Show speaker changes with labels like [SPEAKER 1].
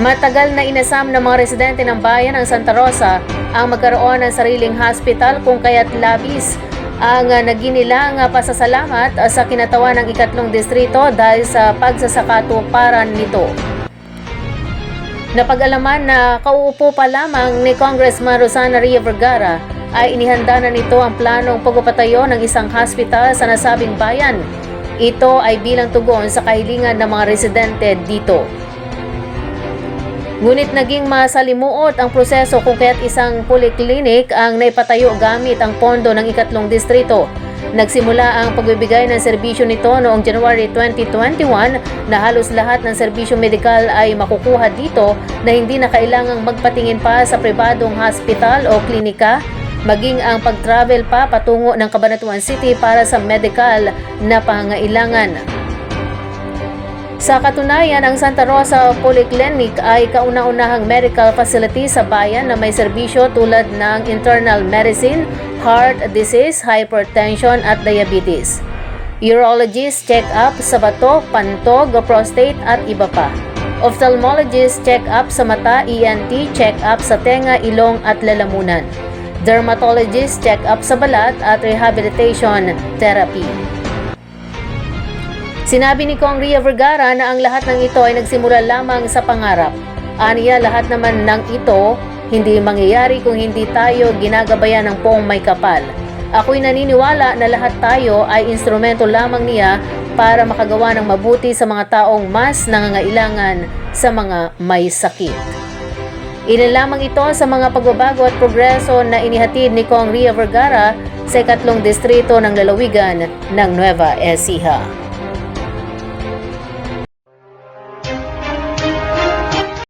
[SPEAKER 1] Matagal na inasam ng mga residente ng bayan ng Santa Rosa ang magkaroon ng sariling hospital kung kaya't labis ang uh, naginilang uh, pasasalamat uh, sa kinatawan ng ikatlong distrito dahil sa pagsasakatuparan nito. Napag-alaman na kauupo pa lamang ni Congressman Rosana Ria Vergara ay inihanda na nito ang planong pagpapatayo ng isang hospital sa nasabing bayan. Ito ay bilang tugon sa kahilingan ng mga residente dito. Ngunit naging masalimuot ang proseso kung kaya't isang polyclinic ang naipatayo gamit ang pondo ng ikatlong distrito. Nagsimula ang pagbibigay ng serbisyo nito noong January 2021 na halos lahat ng serbisyo medikal ay makukuha dito na hindi na kailangang magpatingin pa sa pribadong hospital o klinika maging ang pag-travel pa patungo ng Cabanatuan City para sa medical na pangailangan. Sa katunayan, ang Santa Rosa Polyclinic ay kauna-unahang medical facility sa bayan na may serbisyo tulad ng internal medicine, heart disease, hypertension at diabetes. Urologist check-up sa bato, pantog, prostate at iba pa. Ophthalmologist check-up sa mata, ENT, check-up sa tenga, ilong at lalamunan. Dermatologist check-up sa balat at rehabilitation therapy. Sinabi ni Kong Ria Vergara na ang lahat ng ito ay nagsimula lamang sa pangarap. Aniya lahat naman ng ito hindi mangyayari kung hindi tayo ginagabayan ng poong may kapal. Ako'y naniniwala na lahat tayo ay instrumento lamang niya para makagawa ng mabuti sa mga taong mas nangangailangan sa mga may sakit. Ilan lamang ito sa mga pagbabago at progreso na inihatid ni Kong Ria Vergara sa ikatlong distrito ng lalawigan ng Nueva Ecija.